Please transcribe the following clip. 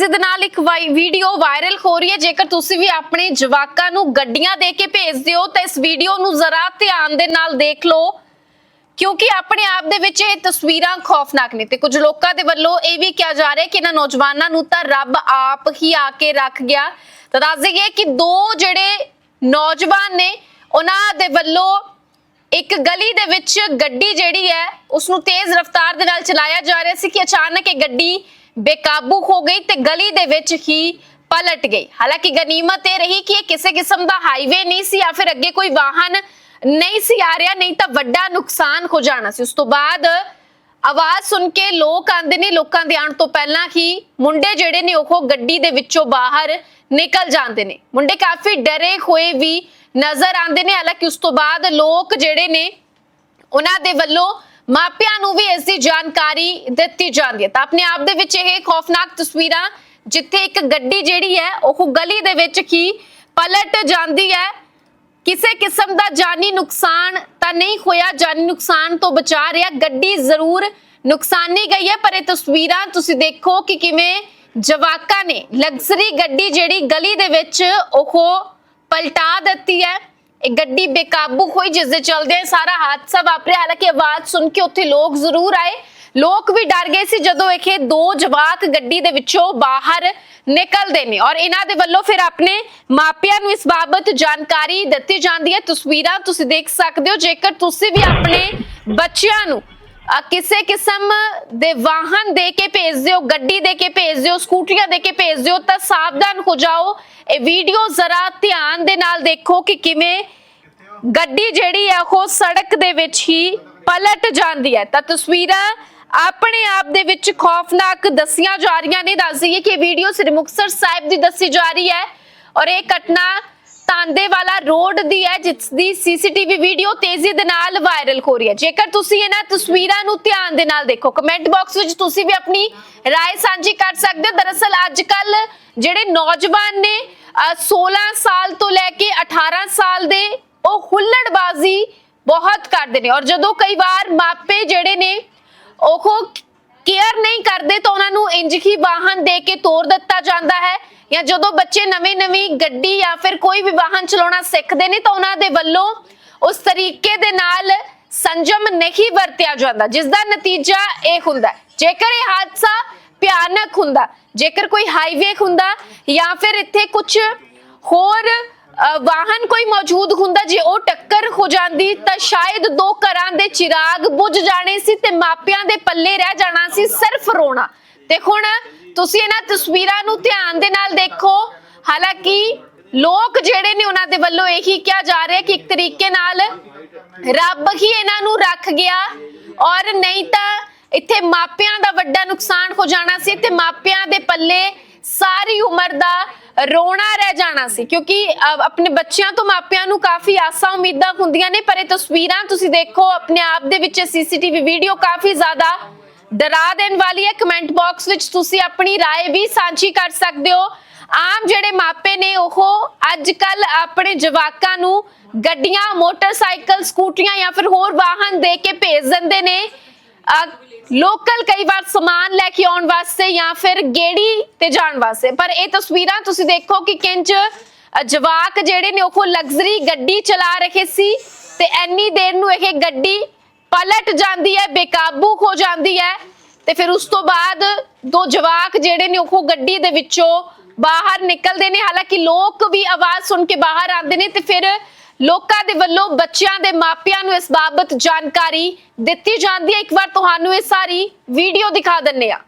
ਤੇਜ਼ੀ ਦੇ ਨਾਲ ਇੱਕ ਵੀਡੀਓ ਵਾਇਰਲ ਹੋ ਰਹੀ ਹੈ। ਜੇਕਰ ਤੁਸੀਂ ਵੀ ਆਪਣੇ ਜਵਾਕਾਂ ਨੂੰ ਗੱਡੀਆਂ ਦੇ ਕੇ ਭੇਜਦੇ ਹੋ ਤਾਂ ਇਸ ਵੀਡੀਓ ਨੂੰ ਜ਼ਰਾ ਧਿਆਨ ਦੇ ਨਾਲ ਦੇਖ ਲਓ। ਕਿਉਂਕਿ ਆਪਣੇ ਆਪ ਦੇ ਵਿੱਚ ਇਹ ਤਸਵੀਰਾਂ ਖੌਫਨਾਕ ਨੇ ਤੇ ਕੁਝ ਲੋਕਾਂ ਦੇ ਵੱਲੋਂ ਇਹ ਵੀ ਕਿਹਾ ਜਾ ਰਿਹਾ ਕਿ ਇਹਨਾਂ ਨੌਜਵਾਨਾਂ ਨੂੰ ਤਾਂ ਰੱਬ ਆਪ ਹੀ ਆ ਕੇ ਰੱਖ ਗਿਆ। ਤਾਂ ਦੱਸ ਦਈਏ ਕਿ ਦੋ ਜਿਹੜੇ ਨੌਜਵਾਨ ਨੇ, ਉਹਨਾਂ ਦੇ ਵੱਲੋਂ ਇੱਕ ਗਲੀ ਦੇ ਵਿੱਚ ਗੱਡੀ ਜਿਹੜੀ ਹੈ ਉਸ ਨੂੰ ਤੇਜ਼ ਰਫ਼ਤਾਰ ਦੇ ਨਾਲ ਚਲਾਇਆ ਜਾ ਰਿਹਾ ਸੀ ਕਿ ਅਚਾਨਕ ਇਹ ਗੱਡੀ ਬੇਕਾਬੂ ਹੋ ਗਈ ਤੇ ਗਲੀ ਦੇ ਵਿੱਚ ਹੀ ਪਲਟ ਗਈ। ਹਾਲਾਂਕਿ ਗਨੀਮਤ ਇਹ ਰਹੀ ਕਿ ਇਹ ਕਿਸੇ ਕਿਸਮ ਦਾ ਹਾਈਵੇ ਨਹੀਂ ਸੀ ਜਾਂ ਫਿਰ ਅੱਗੇ ਕੋਈ ਵਾਹਨ ਨਹੀਂ ਸੀ ਆ ਰਿਹਾ, ਨਹੀਂ ਤਾਂ ਵੱਡਾ ਨੁਕਸਾਨ ਹੋ ਜਾਣਾ ਸੀ। ਉਸ ਤੋਂ ਬਾਅਦ ਆਵਾਜ਼ ਸੁਣ ਕੇ ਲੋਕ ਆਂਦੇ ਨੇ, ਲੋਕਾਂ ਦੇ ਆਉਣ ਤੋਂ ਪਹਿਲਾਂ ਹੀ ਮੁੰਡੇ ਜਿਹੜੇ ਨੇ ਉਹ ਗੱਡੀ ਦੇ ਵਿੱਚੋਂ ਬਾਹਰ ਨਿਕਲ ਜਾਂਦੇ ਨੇ। ਮੁੰਡੇ ਕਾਫੀ ਡਰੇ ਹੋਏ ਵੀ ਨਜ਼ਰ ਆਉਂਦੇ ਨੇ। ਹਾਲਾਂਕਿ ਉਸ ਤੋਂ ਬਾਅਦ ਲੋਕ ਜਿਹੜੇ ਨੇ, ਉਹਨਾਂ ਦੇ ਵੱਲੋਂ ਮਾਪਿਆਂ ਨੂੰ ਵੀ ਇਸ ਦੀ ਜਾਣਕਾਰੀ ਦਿੱਤੀ ਜਾਂਦੀ ਹੈ। ਤਾਂ ਆਪਣੇ ਆਪ ਦੇ ਵਿੱਚ ਇਹ ਖੌਫਨਾਕ ਤਸਵੀਰਾਂ, ਜਿੱਥੇ ਇੱਕ ਗੱਡੀ ਜਿਹੜੀ ਹੈ, ਉਹ ਗਲੀ ਦੇ ਵਿੱਚ ਕੀ ਪਲਟ ਜਾਂਦੀ ਹੈ। ਕਿਸੇ ਕਿਸਮ ਦਾ ਜਾਨੀ ਨੁਕਸਾਨ ਤਾਂ ਨਹੀਂ ਹੋਇਆ। ਜਾਨੀ ਨੁਕਸਾਨ ਤੋਂ ਬਚਾ ਰਿਹਾ। ਗੱਡੀ ਜ਼ਰੂਰ ਨੁਕਸਾਨੀ ਗਈ ਹੈ, ਪਰ ਇਹ ਤਸਵੀਰਾਂ ਤੁਸੀਂ ਦੇਖੋ ਕਿ ਕਿਵੇਂ ਜਵਾਕਾਂ ਨੇ ਲਗਜ਼ਰੀ ਗੱਡੀ ਜਿਹੜੀ ਗਲੀ ਦੇ ਵਿੱਚ ਉਹ ਪਲਟਾ ਦਿੱਤੀ ਹੈ। ਇਹ ਗੱਡੀ ਬੇਕਾਬੂ ਹੋਈ, ਜਿਸ ਦੇ ਚਲਦੇ ਸਾਰਾ ਹਾਦਸਾ ਵਾਪਰਿਆ। ਹਾਲਾਂਕਿ ਆਵਾਜ਼ ਸੁਣ ਕੇ ਉੱਥੇ ਲੋਕ ਜ਼ਰੂਰ ਆਏ। ਲੋਕ ਵੀ ਡਰ ਗਏ ਸੀ ਜਦੋਂ ਇਹ ਦੋ ਜਵਾਕ ਗੱਡੀ ਦੇ ਵਿੱਚੋਂ ਬਾਹਰ ਨਿਕਲਦੇ ਨੇ। ਔਰ ਇਹਨਾਂ ਦੇ ਵੱਲੋਂ ਫਿਰ ਆਪਣੇ ਮਾਪਿਆਂ ਨੂੰ ਇਸ ਬਾਬਤ ਜਾਣਕਾਰੀ ਦਿੱਤੀ ਜਾਂਦੀ ਹੈ। ਤਸਵੀਰਾਂ ਤੁਸੀਂ ਦੇਖ ਸਕਦੇ ਹੋ। ਜੇਕਰ ਤੁਸੀਂ ਵੀ ਆਪਣੇ ਬੱਚਿਆਂ ਨੂੰ ਕਿਸੇ ਕਿਸਮ ਦੇ ਵਾਹਨ ਦੇ ਕੇ ਭੇਜ ਦਿਓ ਗੱਡੀ ਦੇ ਕੇ ਭੇਜ ਦਿਓ ਸਕੂਟਰੀਆਂ ਦੇ ਕੇ ਭੇਜ ਦਿਓ ਤਾਂ ਸਾਵਧਾਨ ਹੋ ਜਾਓ। ਇਹ ਵੀਡੀਓ ਜ਼ਰਾ ਧਿਆਨ ਦੇ ਨਾਲ ਦੇਖੋ ਕਿ ਕਿਵੇਂ ਗੱਡੀ ਜਿਹੜੀ ਹੈ ਉਹ ਸੜਕ ਦੇ ਵਿੱਚ ਹੀ ਪਲਟ ਜਾਂਦੀ ਹੈ। ਤਾਂ ਤਸਵੀਰਾਂ ਆਪਣੇ ਆਪ ਦੇ ਵਿੱਚ ਖੌਫਨਾਕ ਦੱਸੀਆਂ ਜਾ ਰਹੀਆਂ ਨੇ। ਦੱਸ ਦਈਏ ਕਿ ਇਹ ਵੀਡੀਓ ਸ੍ਰੀ ਮੁਕਤਸਰ ਸਾਹਿਬ ਦੀ ਦੱਸੀ ਜਾ ਰਹੀ ਹੈ ਔਰ ਇਹ ਘਟਨਾ ਤਾਂਦੇ ਵਾਲਾ ਰੋਡ ਦੀ ਹੈ ਜਿਸ ਦੀ ਸੀਸੀਟੀਵੀ ਵੀਡੀਓ ਤੇਜ਼ੀ ਦੇ ਨਾਲ ਵਾਇਰਲ ਹੋ ਰਹੀ ਹੈ ਜੇਕਰ ਤੁਸੀਂ ਇਹਨਾਂ ਤਸਵੀਰਾਂ ਨੂੰ ਧਿਆਨ ਦੇ ਨਾਲ ਦੇਖੋ ਕਮੈਂਟ ਬਾਕਸ ਵਿੱਚ ਤੁਸੀਂ ਵੀ ਆਪਣੀ رائے ਸਾਂਝੀ ਕਰ ਸਕਦੇ ਹੋ ਦਰਅਸਲ ਅੱਜ ਕੱਲ ਜਿਹੜੇ ਨੌਜਵਾਨ ਨੇ ਅਹ 16 ਸਾਲ ਤੋਂ ਲੈ ਕੇ 18 ਸਾਲ ਦੇ ਉਹ ਹੁੱਲੜਬਾਜ਼ੀ ਬਹੁਤ ਕਰਦੇ ਨੇ ਔਰ ਜਦੋਂ ਕਈ ਵਾਰ ਮਾਪੇ ਜਿਹੜੇ ਨੇ ਉਹ ਕੇਅਰ ਨਹੀਂ ਕਰਦੇ ਤਾਂ ਉਹਨਾਂ ਨੂੰ ਇੰਜ ਹੀ ਵਾਹਨ ਦੇ ਕੇ ਤੋਰ ਦਿੱਤਾ ਜਾਂਦਾ ਹੈ ਜਾਂ ਜਦੋਂ ਬੱਚੇ ਨਵੀਂ-ਨਵੀਂ ਗੱਡੀ ਜਾਂ ਫਿਰ ਕੋਈ ਵੀ ਵਾਹਨ ਚਲਾਉਣਾ ਸਿੱਖਦੇ ਨੇ ਤਾਂ ਉਹਨਾਂ ਦੇ ਵੱਲੋਂ ਉਸ ਤਰੀਕੇ ਦੇ ਨਾਲ ਸੰਜਮ ਨਹੀਂ ਵਰਤਿਆ ਜਾਂਦਾ ਜਿਸ ਦਾ ਨਤੀਜਾ ਇਹ ਹੁੰਦਾ ਜੇਕਰ ਇਹ ਹਾਦਸਾ ਭਿਆਨਕ ਹੁੰਦਾ, ਜੇਕਰ ਕੋਈ ਹਾਈਵੇ ਹੁੰਦਾ ਜਾਂ ਫਿਰ ਇੱਥੇ ਕੁਝ ਹੋਰ ਵਾਹਨ ਕੋਈ ਮੌਜੂਦ ਹੁੰਦਾ, ਜੇ ਉਹ ਟੱਕਰ ਹੋ ਜਾਂਦੀ ਤਾਂ ਸ਼ਾਇਦ ਦੋ ਘਰਾਂ ਦੇ ਚਿਰਾਗ ਬੁਝ ਜਾਣੇ ਸੀ ਤੇ ਮਾਪਿਆਂ ਦੇ ਪੱਲੇ ਰਹਿ ਜਾਣਾ ਸੀ ਸਿਰਫ ਰੋਣਾ। ਤੇ ਹੁਣ ਤੁਸੀਂ ਇਹਨਾਂ ਤਸਵੀਰਾਂ ਨੂੰ ਧਿਆਨ ਦੇ ਨਾਲ ਦੇਖੋ। ਹਾਲਾਂਕਿ ਲੋਕ ਜਿਹੜੇ ਨੇ ਉਹਨਾਂ ਦੇ ਵੱਲੋਂ ਇਹੀ ਕਿਹਾ ਜਾ ਰਿਹਾ ਕਿ ਇੱਕ ਤਰੀਕੇ ਨਾਲ ਰੱਬ ਹੀ ਇਹਨਾਂ ਨੂੰ ਰੱਖ ਗਿਆ ਔਰ ਨਹੀਂ ਤਾਂ ਇੱਥੇ ਮਾਪਿਆਂ ਦਾ ਵੱਡਾ ਨੁਕਸਾਨ ਹੋ ਜਾਣਾ ਸੀ। ਤੇ ਮਾਪਿਆਂ ਦੇ ਪੱਲੇ ਸਾਰੀ ਉਮਰ ਦਾ ਰੋਣਾ ਰਹਿ ਜਾਣਾ ਸੀ ਕਿਉਂਕਿ ਆਪਣੇ ਬੱਚਿਆਂ ਤੋਂ ਮਾਪਿਆਂ ਨੂੰ ਕਾਫੀ ਆਸਾਂ ਉਮੀਦਾਂ ਹੁੰਦੀਆਂ ਨੇ, ਪਰ ਇਹ ਤਸਵੀਰਾਂ ਤੁਸੀਂ ਦੇਖੋ, ਆਪਣੇ ਆਪ ਦੇ ਵਿੱਚ ਸੀਸੀਟੀਵੀ ਵੀਡੀਓ ਕਾਫੀ ਜ਼ਿਆਦਾ ਡਰਾ ਦੇਣ ਵਾਲੀ ਹੈ ਕਮੈਂਟ ਬਾਕਸ ਵਿੱਚ ਤੁਸੀਂ ਆਪਣੀ رائے ਵੀ ਸਾਂਝੀ ਕਰ ਸਕਦੇ ਹੋ ਆਮ ਜਿਹੜੇ ਮਾਪੇ ਨੇ ਉਹ ਅੱਜ ਕੱਲ ਆਪਣੇ ਜਵਾਕਾਂ ਨੂੰ ਗੱਡੀਆਂ ਮੋਟਰਸਾਈਕਲ ਸਕੂਟਰੀਆਂ ਜਾਂ ਫਿਰ ਹੋਰ ਵਾਹਨ ਦੇ ਕੇ ਭੇਜ ਦਿੰਦੇ ਨੇ ਲੋਕਲ ਕਈ ਵਾਰ ਸਮਾਨ ਲੈ ਕੇ ਆਉਣ ਵਾਸਤੇ ਜਾਂ ਫਿਰ ਗੇੜੀ ਤੇ ਜਾਣ ਵਾਸਤੇ ਪਰ ਇਹ ਤਸਵੀਰਾਂ ਤੁਸੀਂ ਦੇਖੋ ਕਿ ਕਿੰਜ ਅ, ਜਵਾਕ ਜਿਹੜੇ ਨੇ ਉਹ ਲਗਜ਼ਰੀ ਗੱਡੀ ਚਲਾ ਰਹੇ ਸੀ ਤੇ ਐਨੀ ਦੇਰ ਨੂੰ ਇਹ ਗੱਡੀ ਪਲਟ ਜਾਂਦੀ ਹੈ, ਬੇਕਾਬੂ ਹੋ ਜਾਂਦੀ ਹੈ ਤੇ ਫਿਰ ਉਸ ਤੋਂ ਬਾਅਦ ਦੋ ਜਵਾਕ ਜਿਹੜੇ ਨੇ ਉਹ ਗੱਡੀ ਦੇ ਵਿੱਚੋਂ ਬਾਹਰ ਨਿਕਲਦੇ ਨੇ। ਹਾਲਾਂਕਿ ਲੋਕ ਵੀ ਆਵਾਜ਼ ਸੁਣ ਕੇ ਬਾਹਰ ਆਉਂਦੇ ਨੇ ਤੇ ਫਿਰ ਲੋਕਾਂ ਦੇ ਵੱਲੋਂ ਬੱਚਿਆਂ ਦੇ ਮਾਪਿਆਂ ਨੂੰ ਇਸ ਬਾਬਤ ਜਾਣਕਾਰੀ ਦਿੱਤੀ ਜਾਂਦੀ ਹੈ। ਇੱਕ ਵਾਰ ਤੁਹਾਨੂੰ ਇਹ ਸਾਰੀ ਵੀਡੀਓ ਦਿਖਾ ਦਿੰਨੇ ਆ